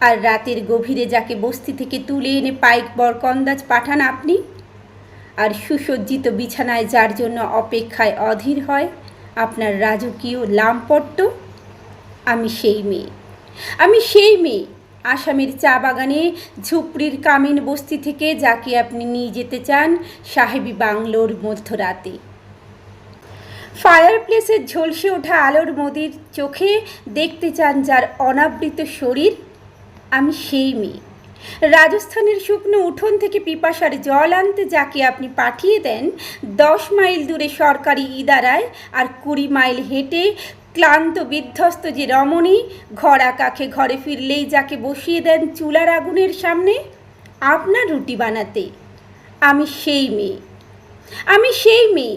আর রাতের গভীরে যাকে বস্তি থেকে তুলে এনে পাইক বরকন্দাজ পাঠান আপনি? আর সুসজ্জিত বিছানায় যার জন্য অপেক্ষায় অধীর হয়, আপনার রাজকীয় লামপট্ট? আমি সেই মেয়ে। আমি সেই মেয়ে। আসামের চা বাগানে ঝুপড়ির কামিন বস্তি থেকে যাকে আপনি নিয়ে যেতে চান সাহেবী বাংলোর মধ্যরাতে। ফায়ার প্লেসের ঝলসে ওঠা আলোর মোদির চোখে দেখতে চান যার অনাবৃত শরীর আমি সেই মেয়ে। রাজস্থানের শুকনো উঠোন থেকে পিপাসার জল আনতে যাকে আপনি পাঠিয়ে দেন, দশ মাইল দূরে সরকারি ইদারায় আর কুড়ি মাইল হেঁটে ক্লান্ত বিধ্বস্ত যে রমণী, ঘরা কাখে ঘরে ফিরলেই যাকে বসিয়ে দেন চুলার আগুনের সামনে, আপনার রুটি বানাতে। আমি সেই মেয়ে। আমি সেই মেয়ে।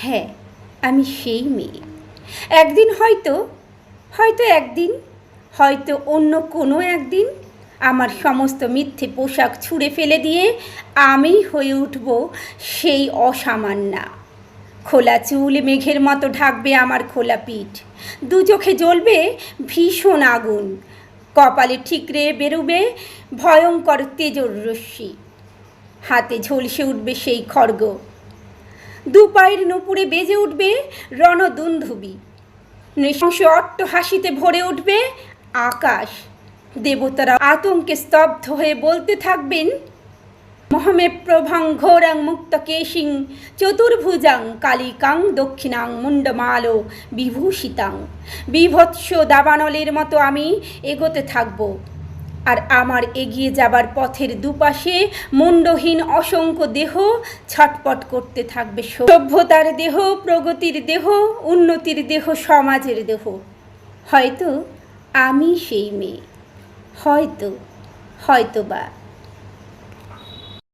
হ্যাঁ আমি সেই মেয়ে। একদিন হয়তো হয়তো একদিন, হয়তো অন্য কোনো একদিন আমার সমস্ত মিথ্যে পোশাক ছুঁড়ে ফেলে দিয়ে আমি হয়ে উঠব সেই অসামান্যা। খোলা চুল মেঘের মতো ঢাকবে আমার খোলা পিঠ। দু চোখে জ্বলবে ভীষণ আগুন। কপালে ঠিকরে বেরোবে ভয়ঙ্কর তেজর রশ্মি। হাতে ঝলসে উঠবে সেই খড়গ দু পায়ের নুপুরে বেজে উঠবে রণদুন্ধুবি। নৃশংস অট্ট হাসিতে ভরে উঠবে আকাশ। দেবতারা আতঙ্কে স্তব্ধ হয়ে বলতে থাকবেন, মহামে প্রভাং ঘোরাং মুক্ত কেশিং, চতুর্ভুজাং কালিকাং দক্ষিণাং মুন্ডমালো বিভূষিতাং। বিভৎস দাবানলের মতো আমি এগোতে থাকব। আর আমার এগিয়ে যাবার পথের দুপাশে মুন্ডহীন অসংখ্য দেহ ছটপট করতে থাকবে সভ্যতার দেহ, প্রগতির দেহ, উন্নতির দেহ, সমাজের দেহ। হয়তো আমি সেই মেয়ে। হয়তো হয়তো বা